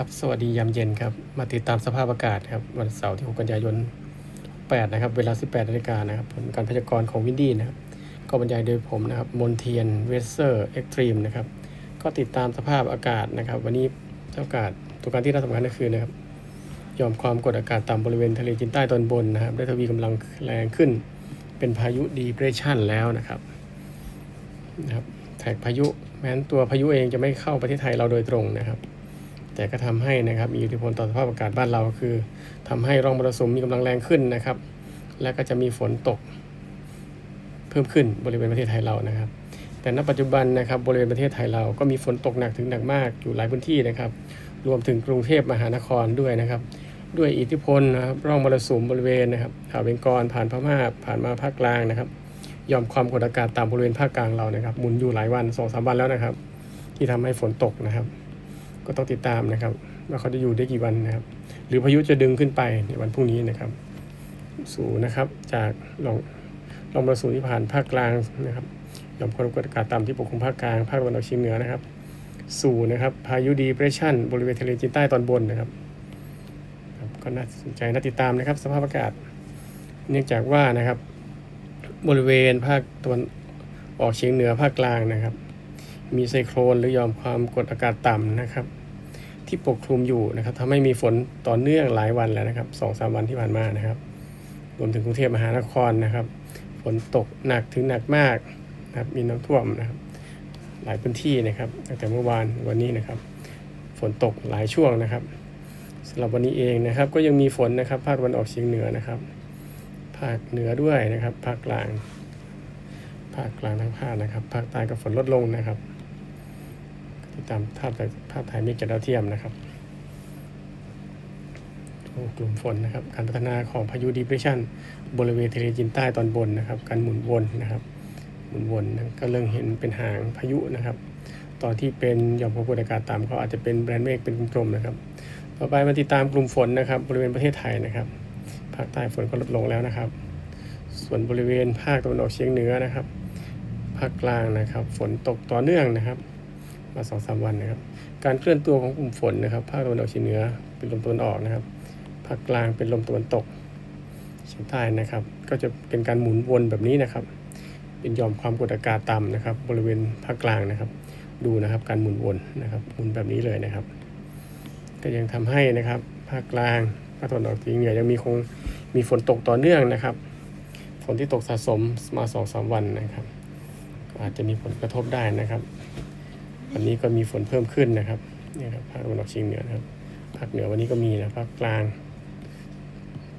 ครับ สวัสดียามเย็นครับ มาติดตามสภาพอากาศครับ วันเสาร์ที่ 6 กันยายน 8 นะครับ เวลา 18นาฬิกานะครับ ผลการพยากรณ์ของวินดี้นะครับ ก็บรรยายโดยผมนะครับ มนเทียน เวสเซอร์ เอ็กตรีมนะครับ ก็ติดตามสภาพอากาศนะครับ วันนี้สภาพอากาศ ตัวการที่น่าสำคัญก็คือนะครับ ยอมความกดอากาศต่ำบริเวณทะเลจีนใต้ตอนบนนะครับ ได้ทวีกำลังแรงขึ้น เป็นพายุดีเพรสชันแล้วนะครับ นะครับ แท็กพายุ แม้นตัวพายุเองจะไม่เข้าประเทศไทยเราโดยตรงนะครับ แต่ก็ทำให้นะครับมีอิทธิพลต่อสภาพอากาศบ้านเราคือทำให้ร่องมรสุมมีกำลังแรงขึ้นนะครับ และก็จะมีฝนตก เพิ่มขึ้นบริเวณประเทศไทยเรานะครับ แต่ณปัจจุบันนะครับบริเวณประเทศไทยเราก็มีฝนตกหนักถึงหนักมากอยู่หลายพื้นที่นะครับ รวมถึงกรุงเทพมหานครด้วยนะครับ ด้วยอิทธิพลนะครับร่องมรสุมบริเวณนะครับอ่าวเบงกอลผ่านพม่าผ่านมาภาคกลางนะครับยอมความกดอากาศต่ำบริเวณภาคกลางเรานะครับหมุนอยู่หลายวันสองสามวันแล้วนะครับ ที่ทำให้ฝนตกนะครับ ก็ต้องติดตามนะครับว่าเขาจะอยู่ได้กี่วันนะครับ หรือพายุจะดึงขึ้นไปในวันพรุ่งนี้นะครับ สู่นะครับจากลองลองมรสุมที่ผ่านภาคกลางนะครับยอมความกดอากาศต่ำที่ปกคลุมภาคกลางภาคตะวันออกเฉียงเหนือนะครับ สู่นะครับพายุดีเพรสชันบริเวณทะเลจีนใต้ตอนบนนะครับครับก็น่าสนใจน่าติดตามนะครับ สภาพอากาศ เนื่องจากว่านะครับ บริเวณภาคตะวันออกเฉียงเหนือภาคกลางนะครับ มีไซโครนหรือยอมความกดอากาศต่ำนะครับ ที่ปกคลุมอยู่นะครับทำให้มีฝนต่อเนื่องหลายวันแล้วนะครับสองสามวันที่ผ่านมานะครับ รวมถึงกรุงเทพมหานครนะครับ ฝนตกหนักถึงหนักมากนะครับมีน้ำท่วมนะครับ หลายพื้นที่นะครับตั้งแต่เมื่อวานวันนี้นะครับ ฝนตกหลายช่วงนะครับสำหรับวันนี้เองนะครับ ก็ยังมีฝนนะครับภาคตะวันออกเฉียงเหนือนะครับภาคเหนือด้วยนะครับ ภาคกลาง ภาคกลางทั้งภาคนะครับ ภาคใต้ก็ฝนลดลงนะครับ ติดตามภาพจากภาพถ่ายเมฆจากดาวเทียมนะครับกลุ่มฝนนะครับ การพัฒนาของพายุดีเพรสชันบริเวณทะเลจีนใต้ตอนบนนะครับ การหมุนวนนะครับ หมุนวนนะก็เริ่มเห็นเป็นหางพายุนะครับ ตอนที่เป็นหย่อมความกดอากาศต่ำเขาอาจจะเป็นแบรนด์เมฆเป็นกลมๆนะครับ ต่อไปมาติดตามกลุ่มฝนนะครับ บริเวณประเทศไทยนะครับ ภาคใต้ฝนก็ลดลงแล้วนะครับ ส่วนบริเวณภาคตะวันออกเฉียงเหนือนะครับ ภาคกลางนะครับ ฝนตกต่อเนื่องนะครับ มาสองสามวันนะครับ การเคลื่อนตัวของกลุ่มฝนนะครับ ภาคตะวันออกเฉียงเหนือเป็นลมตะวันออกนะครับ ภาคกลางเป็นลมตะวันตกเฉียงใต้นะครับ ก็จะเป็นการหมุนวนแบบนี้นะครับ เป็นยอมความกดอากาศต่ำนะครับ บริเวณภาคกลางนะครับ ดูนะครับการหมุนวนนะครับ หมุนแบบนี้เลยนะครับ ก็ยังทำให้นะครับ ภาคกลางภาคตะวันออกเฉียงเหนือยังมีคงมีฝนตกต่อเนื่องนะครับ ฝนที่ตกสะสมมาสองสามวันนะครับ อาจจะมีผลกระทบได้นะครับ วันนี้ก็มีฝนเพิ่มขึ้นนะครับนี่ครับภาคตะวันออกเฉียงเหนือนะครับภาคเหนือวันนี้ก็มีนะภาคกลาง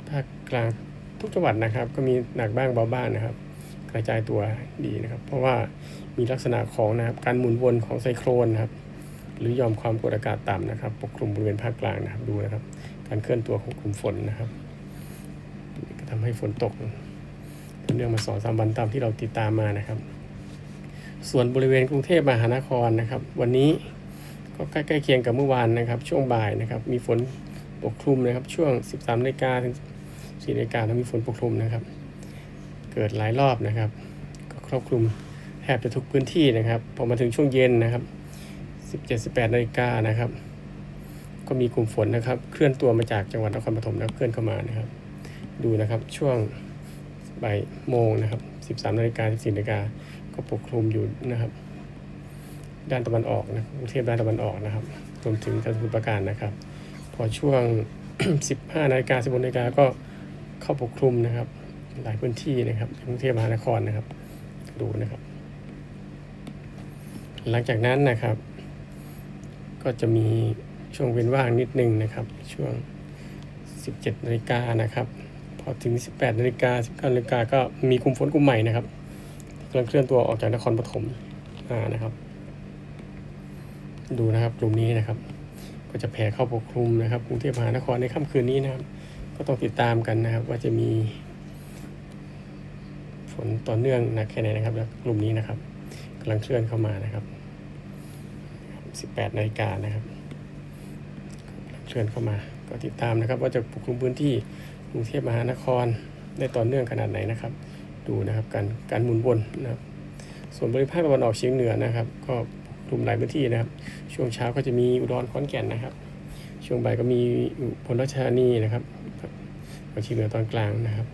ภาคกลางทุกจังหวัดนะครับ ก็มีหนักบ้างเบาบ้างนะครับ กระจายตัวดีนะครับ เพราะว่ามีลักษณะของนะครับการหมุนวนของไซโครนนะครับ หรือยอมความกดอากาศต่ำนะครับ ปกคลุมบริเวณภาคกลางนะครับดูนะครับ การเคลื่อนตัวของกลุ่มฝนนะครับก็ทำให้ฝนตกเนื่องมาสองสามวันตามที่เราติดตามมานะครับ ส่วนบริเวณกรุงเทพมหานครนะครับ วันนี้ก็ใกล้ๆเคียงกับเมื่อวานนะครับ ช่วงบ่ายนะครับ มีฝนปกคลุมนะครับ ช่วง 13นาฬิกาถึง4นาฬิกาแล้วมีฝนปกคลุมนะครับ เกิดหลายรอบนะครับ ก็ครอบคลุมแทบจะทุกพื้นที่นะครับ พอมาถึงช่วงเย็นนะครับ 17-18นาฬิกานะครับ ก็มีกลุ่มฝนนะครับ เคลื่อนตัวมาจากจังหวัดนครปฐมแล้วเคลื่อนเข้ามานะครับ ดูนะครับช่วงบ่ายโมงนะครับ 13นาฬิกา14นาฬิกา ก็ปกคลุมอยู่นะครับ ด้านตะวันออกนะกรุงเทพด้านตะวันออกนะครับรวมถึงจังหวัดสมุทรปราการนะครับ พอช่วง 15นาฬิกา16นาฬิกาก็เข้าปกคลุมนะครับ หลายพื้นที่นะครับกรุงเทพมหานครนะครับ ดูนะครับ หลังจากนั้นนะครับ ก็จะมีช่วงเว้นว่างนิดนึงนะครับ ช่วง 17นาฬิกานะครับ พอถึง 18นาฬิกา19นาฬิกาก็มีกลุ่มฝนกลุ่มใหม่นะครับำลังเคลื่อนตัวออกจากนครปฐมอ่านะครับ ดูนะครับกลุ่มนี้นะครับ ก็จะแผ่เข้าปกคลุมนะครับกรุงเทพมหานครในค่ำคืนนี้นะครับ ก็ต้องติดตามกันนะครับ ว่าจะมีฝนต่อเนื่องหนักแค่ไหนนะครับ แล้วกลุ่มนี้นะครับกำลังเคลื่อนเข้ามานะครับ 18นาฬิกานะครับเคลื่อนเข้ามา ก็ติดตามนะครับ ว่าจะปกคลุมพื้นที่กรุงเทพมหานครได้ต่อเนื่องขนาดไหนนะครับ ดูนะครับการการหมุนวนนะครับ ส่วนบริภาคตะวันออกเฉียงเหนือนะครับ ก็กลุมหลายพื้นที่นะครับ ช่วงเช้าก็จะมีอุดรขอนแก่นนะครับ ช่วงบ่ายก็มีอุบลราชธานีนะครับฝั่งเฉียงเหนือตอนกลางนะครับ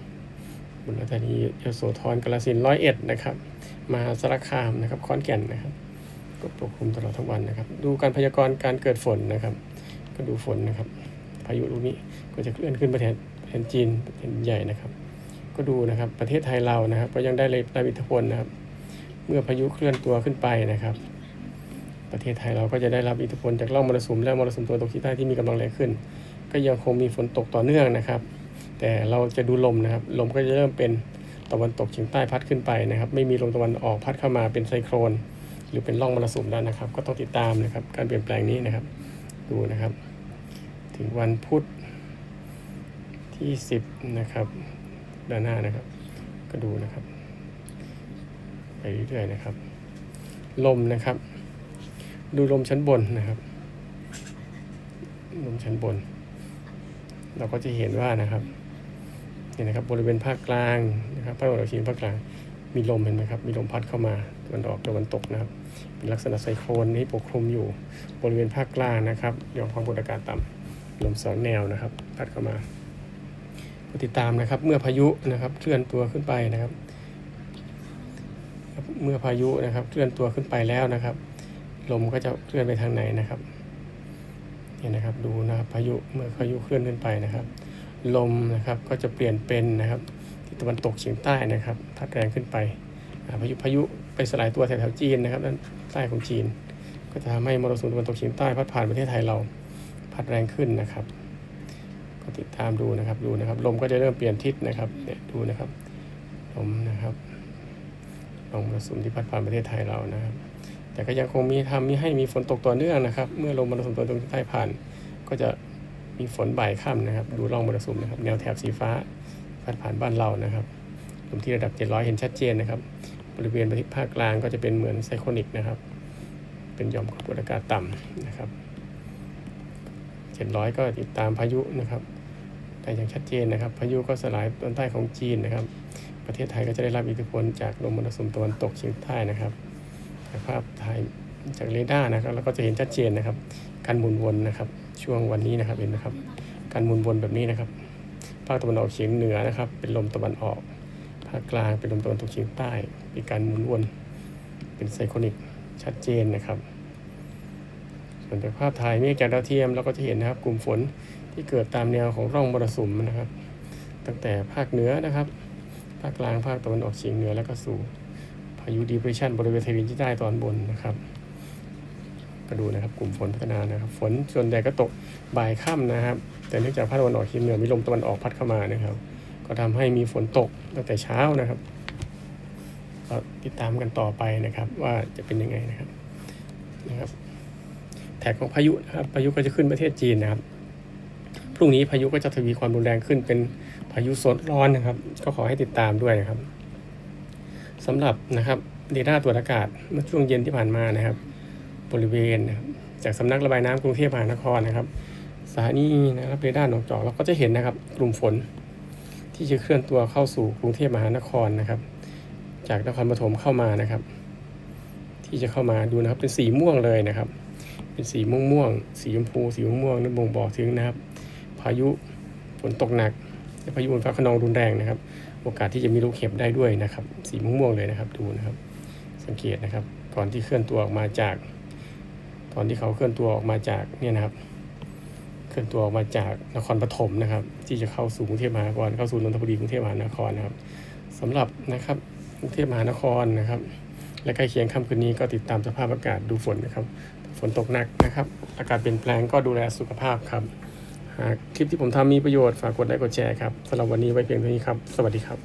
อุบลราชธานียโสธรกาฬสินร้อยเอ็ดนะครับ มาสารคามนะครับขอนแก่นนะครับ ก็ปกคลุมตลอดทั้งวันนะครับ ดูการพยากรณ์การเกิดฝนนะครับ ก็ดูฝนนะครับ พายุลูกนี้ก็จะเคลื่อนขึ้นประเทศประเทศจีนประเทศใหญ่นะครับ ก็ดูนะครับประเทศไทยเรานะครับ ก็ยังได้รับอิทธิพลนะครับ เมื่อพายุเคลื่อนตัวขึ้นไปนะครับ ประเทศไทยเราก็จะได้รับอิทธิพลจากร่องมรสุมและมรสุมตะวันตกเฉียงใต้ที่มีกำลังแรงขึ้น ก็ยังคงมีฝนตกต่อเนื่องนะครับ แต่เราจะดูลมนะครับ ลมก็จะเริ่มเป็นตะวันตกเฉียงใต้พัดขึ้นไปนะครับ ไม่มีลมตะวันออกพัดเข้ามาเป็นไซโครน หรือเป็นร่องมรสุมแล้วนะครับ ก็ต้องติดตามนะครับ การเปลี่ยนแปลงนี้นะครับ ดูนะครับ ถึงวันพุธที่ 10 นะครับ ด้านหน้านะครับ ก็ดูนะครับ ไปเรื่อยๆนะครับ ลมนะครับ ดูลมชั้นบนนะครับ ลมชั้นบน เราก็จะเห็นว่านะครับเนี่ยนะครับบริเวณภาคกลางนะครับภาคตะวันออกเฉียงภาคกลางมีลมเห็นไหมครับ มีลมพัดเข้ามาตะวันออกตะวันตกนะครับเป็นลักษณะไซโครนที่ปกคลุมอยู่บริเวณภาคกลางนะครับยอมความกดอากาศต่ำลมสองแนวนะครับ พัดเข้ามา ก็ติดตามนะครับ เมื่อพายุนะครับเคลื่อนตัวขึ้นไปนะครับ เมื่อพายุนะครับเคลื่อนตัวขึ้นไปแล้วนะครับ ลมก็จะเคลื่อนไปทางไหนนะครับเนี่ยนะครับดูนะครับพายุเมื่อพายุเคลื่อนขึ้นไปนะครับ ลมนะครับก็จะเปลี่ยนเป็นนะครับทิศตะวันตกเฉียงใต้นะครับพัดแรงขึ้นไปพายุพายุไปสลายตัวแถวๆจีนนะครับด้านใต้ของจีน ก็จะทำให้มรสุมตะวันตกเฉียงใต้พัดผ่านประเทศไทยเรา พัดแรงขึ้นนะครับ ติดตามดูนะครับดูนะครับ ลมก็จะเริ่มเปลี่ยนทิศนะครับเนี่ยดูนะครับลมนะครับลมมรสุมที่พัดผ่านประเทศไทยเรานะครับ แต่ก็ยังคงมีทำมีให้มีฝนตกต่อเนื่องนะครับ เมื่อลมมรสุมตะวันตกเฉียงใต้ผ่าน ก็จะมีฝนบ่ายค่ำนะครับ ดูร่องมรสุมนะครับ แนวแถบสีฟ้าพัดผ่านบ้านเรานะครับลมที่ระดับ 700 เห็นชัดเจนนะครับ บริเวณประเทศภาคกลางก็จะเป็นเหมือนไซโคนิกนะครับ เป็นหย่อมความกดอากาศต่ำนะครับ700 ก็ติดตามพายุนะครับ ได้อย่างชัดเจนนะครับพายุก็สลายตอนใต้ของจีนนะครับ ประเทศไทยก็จะได้รับอิทธิพลจากลมมรสุมตะวันตกเฉียงใต้นะครับถ่ายภาพถ่ายจากเรดาร์นะครับแล้วก็จะเห็นชัดเจนนะครับ การหมุนวนนะครับ ช่วงวันนี้นะครับเห็นนะครับ การหมุนวนแบบนี้นะครับภาคตะวันออกเฉียงเหนือนะครับ เป็นลมตะวันออกภาคกลางเป็นลมตะวันตกเฉียงใต้มีการหมุนวนเป็นไซโคนิกชัดเจนนะครับ ส่วนจากภาพถ่ายเมฆจากดาวเทียมเราก็จะเห็นนะครับ กลุ่มฝน ที่เกิดตามแนวของร่องมรสุมนะครับ ตั้งแต่ภาคเหนือนะครับ ภาคกลางภาคตะวันออกเฉียงเหนือแล้วก็สู่พายุดีเพรสชันบริเวณทะเลจีนใต้ตอนบนนะครับก็ดูนะครับกลุ่มฝนพัฒนานะครับ ฝนส่วนใหญ่ก็ตกบ่ายค่ำนะครับ แต่เนื่องจากภาคตะวันออกเฉียงเหนือมีลมตะวันออกพัดเข้ามานะครับ ก็ทำให้มีฝนตกตั้งแต่เช้านะครับก็ติดตามกันต่อไปนะครับว่าจะเป็นยังไงนะครับนะครับแท็กของพายุนะครับพายุก็จะขึ้นประเทศจีนนะครับ รุ่งนี้พายุก็จะทวีความรุนแรงขึ้นเป็นพายุโซนร้อนนะครับ ก็ขอให้ติดตามด้วยนะครับสำหรับนะครับเรดาร์ตรวจอากาศเมื่อช่วงเย็นที่ผ่านมานะครับ บริเวณจากสำนักระบายน้ำกรุงเทพมหานครนะครับสถานีนะครับเรดาร์หนองจอกเราก็จะเห็นนะครับ กลุ่มฝนที่จะเคลื่อนตัวเข้าสู่กรุงเทพมหานครนะครับ จากนครปฐมเข้ามานะครับ ที่จะเข้ามาดูนะครับเป็นสีม่วงเลยนะครับ เป็นสีม่วงม่วงสีชมพูสีม่วงม่วงนั่นบ่งบอกถึงนะครับ พายุฝนตกหนักพายุฝนฟ้าขนองรุนแรงนะครับ โอกาสที่จะมีลูกเห็บได้ด้วยนะครับ สีม่วงๆเลยนะครับดูนะครับ สังเกตนะครับ ก่อนที่เคลื่อนตัวออกมาจาก ตอนที่เขาเคลื่อนตัวออกมาจากเนี่ยนะครับ เคลื่อนตัวออกมาจากนครปฐมนะครับ ที่จะเข้าสู่กรุงเทพมหานครเข้าสู่นนทบุรีกรุงเทพมหานครนะครับสำหรับนะครับกรุงเทพมหานครนะครับ และใกล้เคียงค่ำคืนนี้ก็ติดตามสภาพอากาศดูฝนนะครับ ฝนตกหนักนะครับ อากาศเปลี่ยนแปลงก็ดูแลสุขภาพครับ หากคลิปที่ผมทำมีประโยชน์ฝากกดไลค์กดแชร์ครับสำหรับวันนี้ไว้เพียงเท่านี้ครับ สวัสดีครับ